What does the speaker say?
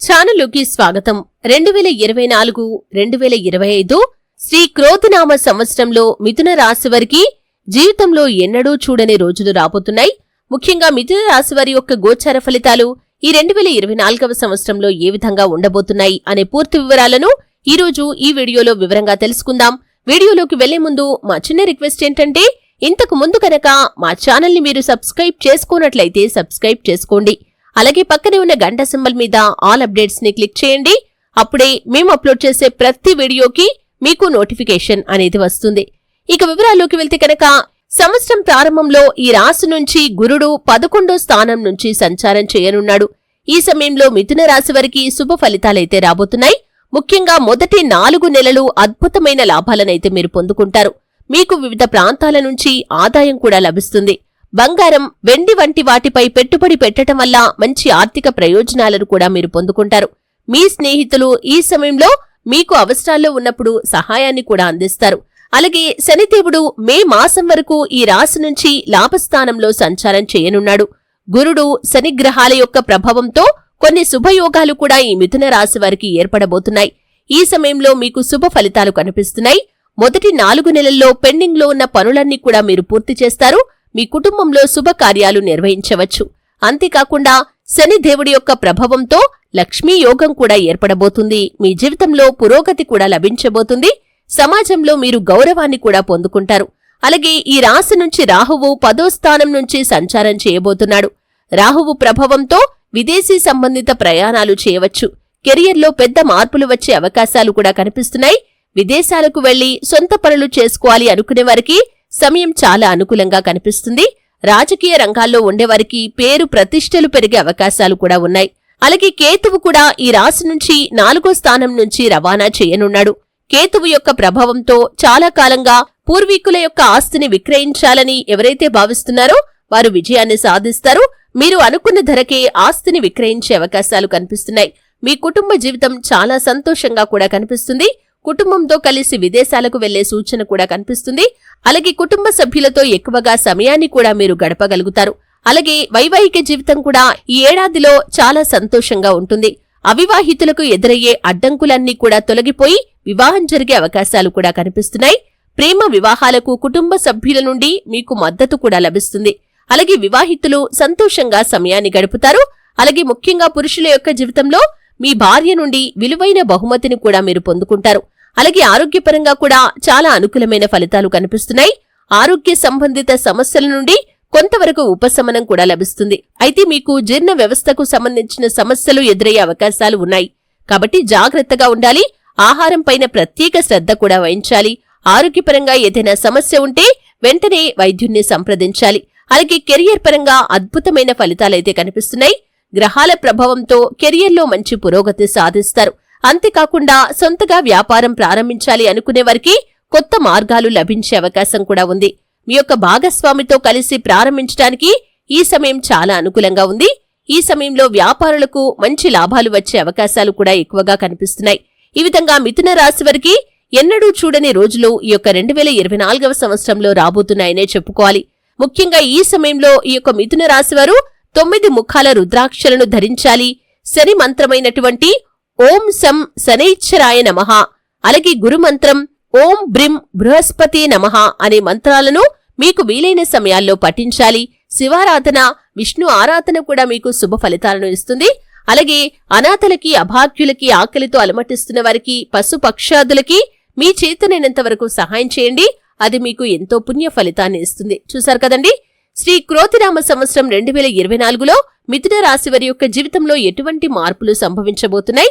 ఛానలుకి స్వాగతం. రెండు వేల ఇరవై నాలుగు రెండు వేల ఇరవై ఐదు శ్రీ క్రోతినామ సంవత్సరంలో మిథున రాశి వారికి జీవితంలో ఎన్నడూ చూడని రోజులు రాబోతున్నాయి. ముఖ్యంగా మిథున రాశి వారి యొక్క గోచార ఫలితాలు ఈ రెండు వేల ఇరవై నాలుగవ సంవత్సరంలో ఏ విధంగా ఉండబోతున్నాయి అనే పూర్తి వివరాలను ఈ రోజు ఈ వీడియోలో వివరంగా తెలుసుకుందాం. వీడియోలోకి వెళ్ళే ముందు మా చిన్న రిక్వెస్ట్ ఏంటంటే ఇంతకు ముందు కనుక మా ఛానల్ని మీరు సబ్స్క్రైబ్ చేసుకోనట్లయితే సబ్స్క్రైబ్ చేసుకోండి. అలాగే పక్కనే ఉన్న గంట సింబల్ మీద ఆల్ అప్డేట్స్ని క్లిక్ చేయండి. అప్పుడే మేము అప్లోడ్ చేసే ప్రతి వీడియోకి మీకు నోటిఫికేషన్ అనేది వస్తుంది. ఇక వివరాల్లోకి వెళ్తే కనుక సంవత్సరం ప్రారంభంలో ఈ రాశి నుంచి గురుడు పదకొండో స్థానం నుంచి సంచారం చేయనున్నాడు. ఈ సమయంలో మిథున రాశి వారికి శుభ ఫలితాలైతే రాబోతున్నాయి. ముఖ్యంగా మొదటి నాలుగు నెలలు అద్భుతమైన లాభాలనైతే మీరు పొందుకుంటారు. మీకు వివిధ ప్రాంతాల నుంచి ఆదాయం కూడా లభిస్తుంది. బంగారం వెండి వంటి వాటిపై పెట్టుబడి పెట్టడం వల్ల మంచి ఆర్థిక ప్రయోజనాలను కూడా మీరు పొందుకుంటారు. మీ స్నేహితులు ఈ సమయంలో మీకు అవసరాల్లో ఉన్నప్పుడు సహాయాన్ని కూడా అందిస్తారు. అలాగే శనిదేవుడు మే మాసం వరకు ఈ రాశి నుంచి లాభస్థానంలో సంచారం చేయనున్నాడు. గురుడు శనిగ్రహాల యొక్క ప్రభావంతో కొన్ని శుభయోగాలు కూడా ఈ మిథున రాశి వారికి ఏర్పడబోతున్నాయి. ఈ సమయంలో మీకు శుభ ఫలితాలు కనిపిస్తున్నాయి. మొదటి నాలుగు నెలల్లో పెండింగ్లో ఉన్న పనులన్నీ కూడా మీరు పూర్తి చేస్తారు. మీ కుటుంబంలో శుభకార్యాలు నిర్వహించవచ్చు. అంతేకాకుండా శని దేవుడి యొక్క ప్రభావంతో లక్ష్మీ యోగం కూడా ఏర్పడబోతుంది. మీ జీవితంలో పురోగతి కూడా లభించబోతుంది. సమాజంలో మీరు గౌరవాన్ని కూడా పొందుకుంటారు. అలాగే ఈ రాశి నుంచి రాహువు పదో స్థానం నుంచి సంచారం చేయబోతున్నాడు. రాహువు ప్రభావంతో విదేశీ సంబంధిత ప్రయాణాలు చేయవచ్చు. కెరియర్లో పెద్ద మార్పులు వచ్చే అవకాశాలు కూడా కనిపిస్తున్నాయి. విదేశాలకు వెళ్ళి సొంత పనులు చేసుకోవాలి అనుకునే వారికి సమయం చాలా అనుకూలంగా కనిపిస్తుంది. రాజకీయ రంగాల్లో ఉండేవారికి పేరు ప్రతిష్టలు పెరిగే అవకాశాలు కూడా ఉన్నాయి. అలాగే కేతువు కూడా ఈ రాశి నుంచి నాలుగో స్థానం నుంచి రవాణా చేయనున్నాడు. కేతువు యొక్క ప్రభావంతో చాలా కాలంగా పూర్వీకుల యొక్క ఆస్తిని విక్రయించాలని ఎవరైతే భావిస్తున్నారో వారు విజయాన్ని సాధిస్తారు. మీరు అనుకున్న ధరకే ఆస్తిని విక్రయించే అవకాశాలు కనిపిస్తున్నాయి. మీ కుటుంబ జీవితం చాలా సంతోషంగా కూడా కనిపిస్తుంది. కుటుంబంతో కలిసి విదేశాలకు వెళ్ళే సూచన కూడా కనిపిస్తుంది. అలాగే కుటుంబ సభ్యులతో ఎక్కువగా సమయాన్ని కూడా మీరు గడపగలుగుతారు. అలాగే వైవాహిక జీవితం కూడా ఈ ఏడాదిలో చాలా సంతోషంగా ఉంటుంది. అవివాహితులకు ఎదురయ్యే అడ్డంకులన్నీ కూడా తొలగిపోయి వివాహం జరిగే అవకాశాలు కూడా కనిపిస్తున్నాయి. ప్రేమ వివాహాలకు కుటుంబ సభ్యుల నుండి మీకు మద్దతు కూడా లభిస్తుంది. అలాగే వివాహితులు సంతోషంగా సమయాన్ని గడుపుతారు. అలాగే ముఖ్యంగా పురుషుల యొక్క జీవితంలో మీ భార్య నుండి విలువైన బహుమతిని కూడా మీరు పొందుకుంటారు. అలాగే ఆరోగ్యపరంగా కూడా చాలా అనుకూలమైన ఫలితాలు కనిపిస్తున్నాయి. ఆరోగ్య సంబంధిత సమస్యల నుండి కొంతవరకు ఉపశమనం కూడా లభిస్తుంది. అయితే మీకు జీర్ణ వ్యవస్థకు సంబంధించిన సమస్యలు ఎదురయ్యే అవకాశాలు ఉన్నాయి. కాబట్టి జాగ్రత్తగా ఉండాలి. ఆహారం పైన ప్రత్యేక శ్రద్ధ కూడా వహించాలి. ఆరోగ్యపరంగా ఏదైనా సమస్య ఉంటే వెంటనే వైద్యుణ్ణి సంప్రదించాలి. అలాగే కెరియర్ పరంగా అద్భుతమైన ఫలితాలైతే కనిపిస్తున్నాయి. గ్రహాల ప్రభావంతో కెరియర్లో మంచి పురోగతి సాధిస్తారు. అంతేకాకుండా సొంతగా వ్యాపారం ప్రారంభించాలి అనుకునే వారికి కొత్త మార్గాలు లభించే అవకాశం కూడా ఉంది. మీ యొక్క భాగస్వామితో కలిసి ప్రారంభించడానికి ఈ సమయం చాలా అనుకూలంగా ఉంది. ఈ సమయంలో వ్యాపారులకు మంచి లాభాలు వచ్చే అవకాశాలు కూడా ఎక్కువగా కనిపిస్తున్నాయి. ఈ విధంగా మిథున రాశి వారికి ఎన్నడూ చూడని రోజులు ఈ యొక్క రెండు వేల ఇరవై నాలుగవ సంవత్సరంలో రాబోతున్నాయనే చెప్పుకోవాలి. ముఖ్యంగా ఈ సమయంలో ఈ యొక్క మిథున రాశివారు తొమ్మిది ముఖాల రుద్రాక్షలను ధరించాలి. శని మంత్రమైనటువంటి ఓం సం శనైశ్వరాయ నమః. అలాగే గురుమంత్రం ఓం బ్రిం బృహస్పతి నమః అనే మంత్రాలను మీకు వీలైన సమయాల్లో పఠించాలి. శివారాధన విష్ణు ఆరాధన కూడా మీకు శుభ ఫలితాలను ఇస్తుంది. అలాగే అనాథలకి అభాగ్యులకి ఆకలితో అలమటిస్తున్న వారికి పశు పక్షాదులకి మీ చేతనైనంత వరకు సహాయం చేయండి. అది మీకు ఎంతో పుణ్య ఫలితాన్ని ఇస్తుంది. చూశారు కదండి? శ్రీ క్రోతిరామ సంవత్సరం రెండు వేల ఇరవై నాలుగులో మిథున రాశి వారి యొక్క జీవితంలో ఎటువంటి మార్పులు సంభవించబోతున్నాయి?